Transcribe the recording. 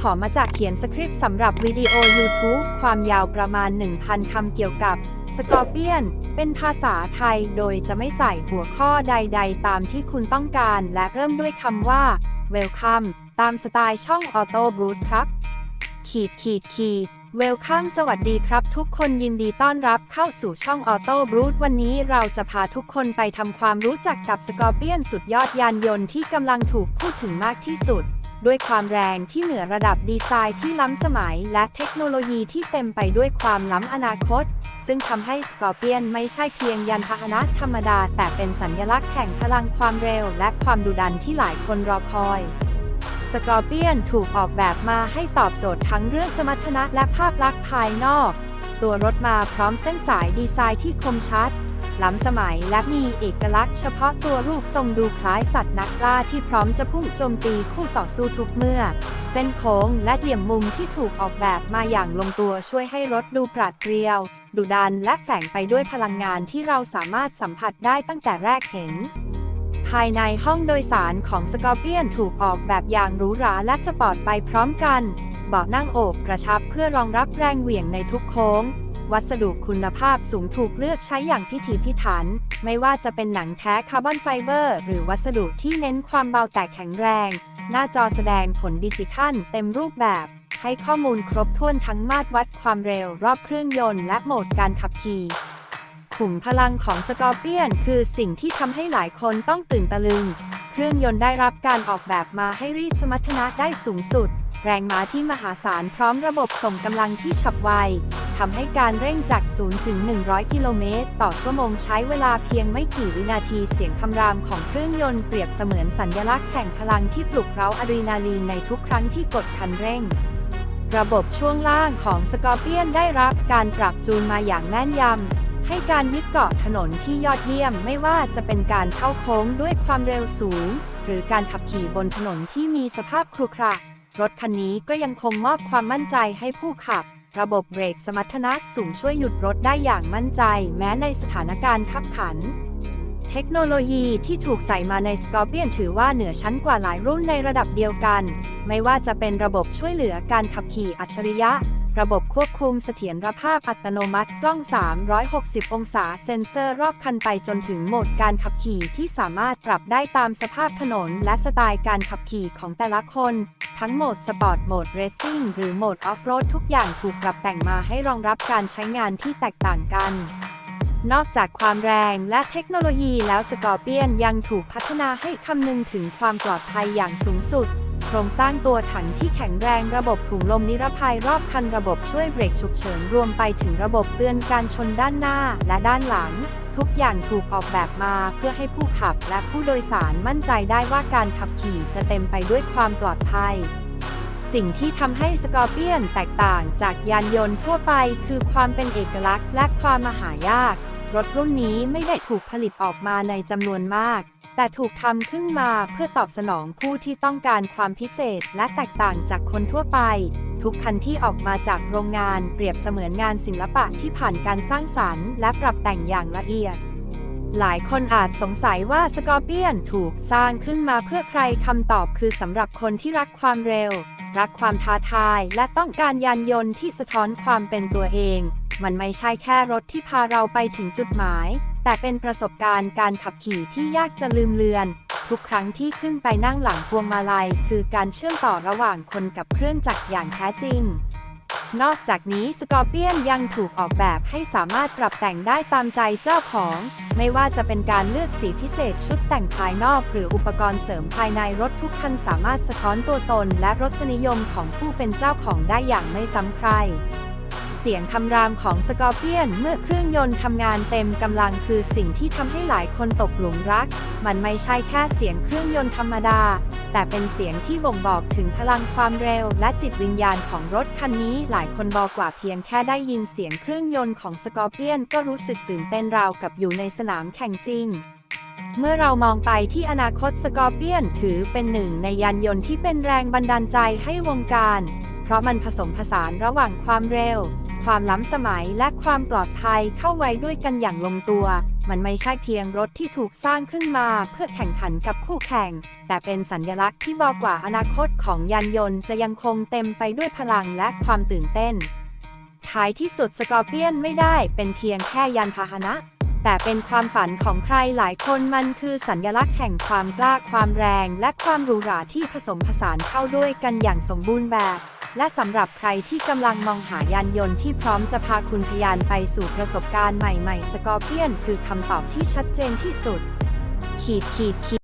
ถอมาจากเขียนสคริปต์สำหรับวิดีโอ YouTube ความยาวประมาณ 1,000 คำเกี่ยวกับสกอร์เปียน เป็นภาษาไทยโดยจะไม่ใส่หัวข้อใด ๆ ตามที่คุณต้องการ และเริ่มด้วยคำว่า Welcome ตามสไตล์ช่อง Auto b r o o t ครับ ขีดขีดขีด Welcome สวัสดีครับ ทุกคนยินดีต้อนรับเข้าสู่ช่อง Auto b r o o t วันนี้เราจะพาทุกคนไปทำความรู้จักกับสกอร์เปียนสุดยอดยานยนต์ที่กำลังถูกพูดถึงมากที่สุด ด้วยความแรงที่เหนือระดับดีไซน์ที่ล้ำสมัย และเทคโนโลยีที่เต็มไปด้วยความล้ำอนาคต ซึ่งทำให้สกอร์เปียนไม่ใช่เพียงยานพาหนะธรรมดา แต่เป็นสัญลักษณ์แห่งพลังความเร็ว และความดุดันที่หลายคนรอคอยสกอร์เปียนถูกออกแบบมาให้ตอบโจทย์ทั้งเรื่องสมรรถนะและภาพลักษณ์ภายนอก ตัวรถมาพร้อมเส้นสายดีไซน์ที่คมชัด ล้ำสมัย และมีเอกลักษณ์เฉพาะตัวรูปทรงดูคล้ายสัตว์นักล่าที่พร้อมจะพุ่งโจมตีคู่ต่อสู้ทุกเมื่อ เส้นโค้งและเหลี่ยมมุมที่ถูกออกแบบมาอย่างลงตัวช่วยให้รถดูปราดเปรียว ดุดันและแฝงไปด้วยพลังงานที่เราสามารถสัมผัสได้ตั้งแต่แรกเห็นภายในห้องโดยสารของสกอร์เปียนถูกออกแบบอย่างหรูหราและสปอร์ตไปพร้อมกัน เบาะนั่งโอบกระชับเพื่อรองรับแรงเหวี่ยงในทุกโค้ง วัสดุคุณภาพสูงถูกเลือกใช้อย่างพิถีพิถัน ไม่ว่าจะเป็นหนังแท้คาร์บอนไฟเบอร์ หรือวัสดุที่เน้นความเบาแต่แข็งแรง หน้าจอแสดงผลดิจิทัลเต็มรูปแบบ ให้ข้อมูลครบถ้วนทั้งมาตรวัดความเร็วรอบเครื่องยนต์และโหมดการขับขี่ขุมพลังของสกอร์เปียนคือสิ่งที่ทำให้หลายคนต้องตื่นตะลึง เครื่องยนต์ได้รับการออกแบบมาให้รีดสมรรถนะได้สูงสุด แรงม้าที่มหาศาลพร้อมระบบส่งกำลังที่ฉับไว ทำให้การเร่งจาก 0 ถึง 100 กิโลเมตร ต่อชั่วโมงใช้เวลาเพียงไม่กี่วินาทีเสียงคำรามของเครื่องยนต์เปรียบเสมือนสัญลักษณ์แห่งพลังที่ปลุกเร้าอะดรีนาลีนในทุกครั้งที่กดคันเร่งระบบช่วงล่างของสกอร์เปียนได้รับการปรับจูนมาอย่างแม่นยำ ให้การยึดเกาะถนนที่ยอดเยี่ยมไม่ว่าจะเป็นการเข้าโค้งด้วยความเร็วสูง หรือการขับขี่บนถนนที่มีสภาพครุขระ รถคันนี้ก็ยังคงมอบความมั่นใจให้ผู้ขับ ระบบเบรกสมรรถนะสูงช่วยหยุดรถได้อย่างมั่นใจ แม้ในสถานการณ์ขับขัน เทคโนโลยีที่ถูกใส่มาใน Scorpion ถือว่าเหนือชั้นกว่าหลายรุ่นในระดับเดียวกัน ไม่ว่าจะเป็นระบบช่วยเหลือการขับขี่อัจฉริยะ ระบบควบคุมเสถียรภาพอัตโนมัติกล้อง 360 องศาเซ็นเซอร์รอบคันไปจนถึงโหมดการขับขี่ที่สามารถปรับได้ตามสภาพถนนและสไตล์การขับขี่ของแต่ละคน ทั้งโหมดสปอร์ตโหมดเรซซิ่งหรือโหมดออฟโรดทุกอย่างถูกปรับแต่งมาให้รองรับการใช้งานที่แตกต่างกัน นอกจากความแรงและเทคโนโลยีแล้วสกอร์เปียนยังถูกพัฒนาให้คำนึงถึงความปลอดภัยอย่างสูงสุด โครงสร้างตัวถังที่แข็งแรงระบบถุงลมนิรภัยรอบคันระบบช่วยเบรกฉุกเฉินรวมไปถึงระบบเตือนการชนด้านหน้าและด้านหลัง ทุกอย่างถูกออกแบบมาเพื่อให้ผู้ขับและผู้โดยสารมั่นใจได้ว่าการขับขี่จะเต็มไปด้วยความปลอดภัย สิ่งที่ทำให้สกอร์เปียนแตกต่างจากยานยนต์ทั่วไป คือความเป็นเอกลักษณ์และความมหายาก รถรุ่นนี้ไม่ได้ถูกผลิตออกมาในจำนวนมาก แต่ถูกทำขึ้นมาเพื่อตอบสนองผู้ที่ต้องการความพิเศษและแตกต่างจากคนทั่วไป ทุกคันที่ออกมาจากโรงงานเปรียบเสมือนงานศิลปะที่ผ่านการสร้างสรรค์ และปรับแต่งอย่างละเอียด หลายคนอาจสงสัยว่าสกอร์เปียนถูกสร้างขึ้นมาเพื่อใครคำตอบคือสำหรับคนที่รักความเร็ว รักความท้าทาย และต้องการยานยนต์ที่สะท้อนความเป็นตัวเอง มันไม่ใช่แค่รถที่พาเราไปถึงจุดหมาย แต่เป็นประสบการณ์การขับขี่ที่ยากจะลืมเลือน ทุกครั้งที่ขึ้นไปนั่งหลังพวงมาลัย คือการเชื่อมต่อระหว่างคนกับเครื่องจักรอย่างแท้จริง นอกจากนี้สกอร์เปียนยังถูกออกแบบให้สามารถปรับแต่งได้ตามใจเจ้าของ ไม่ว่าจะเป็นการเลือกสีพิเศษชุดแต่งภายนอก หรืออุปกรณ์เสริมภายในรถทุกคันสามารถสะท้อนตัวตน และรสนิยมของผู้เป็นเจ้าของได้อย่างไม่ซ้ำใคร เสียงคำรามของสกอร์เปียนเมื่อเครื่องยนต์ทำงานเต็มกำลังคือสิ่งที่ทำให้หลายคนตกหลุมรัก มันไม่ใช่แค่เสียงเครื่องยนต์ธรรมดา แต่เป็นเสียงที่บ่งบอกถึงพลังความเร็ว และจิตวิญญาณของรถคันนี้ หลายคนบอกกว่าเพียงแค่ได้ยินเสียงเครื่องยนต์ของสกอร์เปียนก็รู้สึกตื่นเต้นราวกับอยู่ในสนามแข่งจริงเมื่อเรามองไปที่อนาคตสกอร์เปียนถือเป็นหนึ่งในยานยนต์ที่เป็นแรงบันดาลใจให้วงการ เพราะมันผสมผสานระหว่างความเร็ว ความล้ำสมัยและความปลอดภัยเข้าไว้ด้วยกันอย่างลงตัว มันไม่ใช่เพียงรถที่ถูกสร้างขึ้นมาเพื่อแข่งขันกับคู่แข่ง แต่เป็นสัญลักษณ์ที่บอกว่าอนาคตของยานยนต์จะยังคงเต็มไปด้วยพลังและความตื่นเต้น ท้ายที่สุดสกอร์เปียนไม่ได้เป็นเพียงแค่ยานพาหนะแต่เป็นความฝันของใครหลายคนมันคือสัญลักษณ์แห่งความกล้าความแรง และความหรูหราที่ผสมผสานเข้าด้วยกันอย่างสมบูรณ์แบบ และสำหรับใครที่กำลังมองหายานยนต์ที่พร้อมจะพาคุณทะยานไปสู่ประสบการณ์ใหม่ๆสกอร์เปียนคือคำตอบที่ชัดเจนที่สุด ขีดขีดขีด